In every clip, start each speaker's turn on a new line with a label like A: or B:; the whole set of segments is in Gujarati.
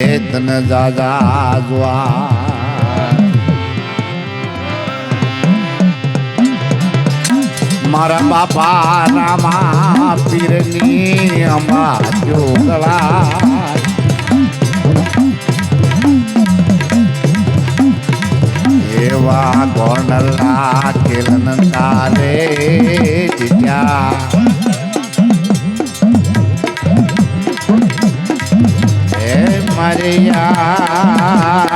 A: તન જાજા જોવા મારા બાપા રામા પીરની અમા જોગળા એવા ગોંડલા કિરણ તારે મરિયાવના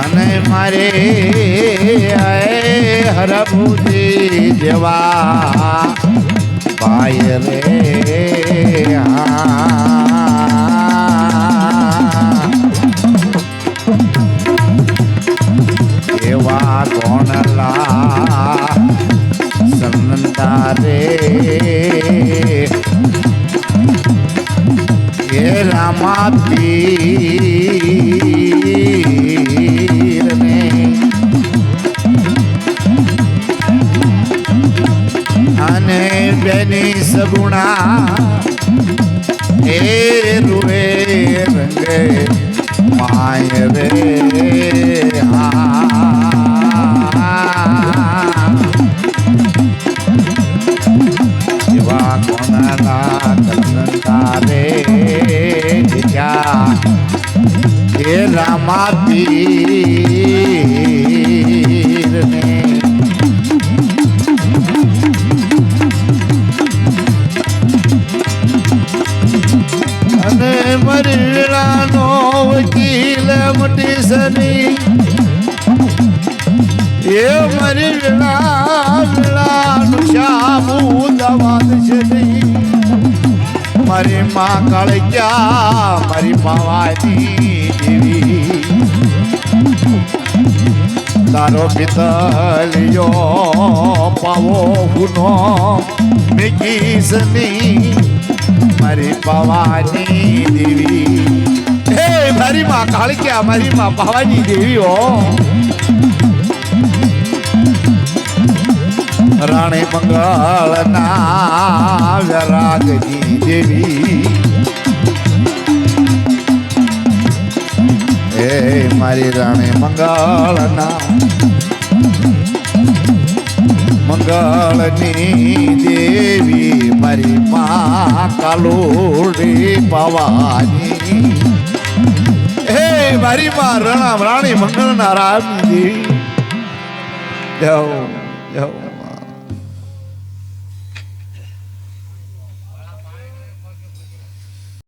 A: અને મારે હરભુજી જેવા પાય રે એવા કોણલા સંતા રે એ રામા પીર ને અને બેની સગુણા એ રૂએ રંગે માય રે એ રામા પીર ને અને મરીલાનો વકીલ મોટી સની એ મરી વેળા શામુ દવાદ છે. મારી માં કાળક્યા મારી પાવાની દેવી. તારો પિતલિયો પાવો ગુનો મેગીસની મારી પાવાની દેવી. હે મારી માં કાળક્યા મારી માં પાવાની દેવી હો રાણી મંગળના વરાગજી દેવી એ મારી રાણી મંગાળની. મંગળની દેવી મારી મા કાલોડી પવાની હે મારી મા રણા રાણી મંગળના રામ દેવી જાઓ જાઓ.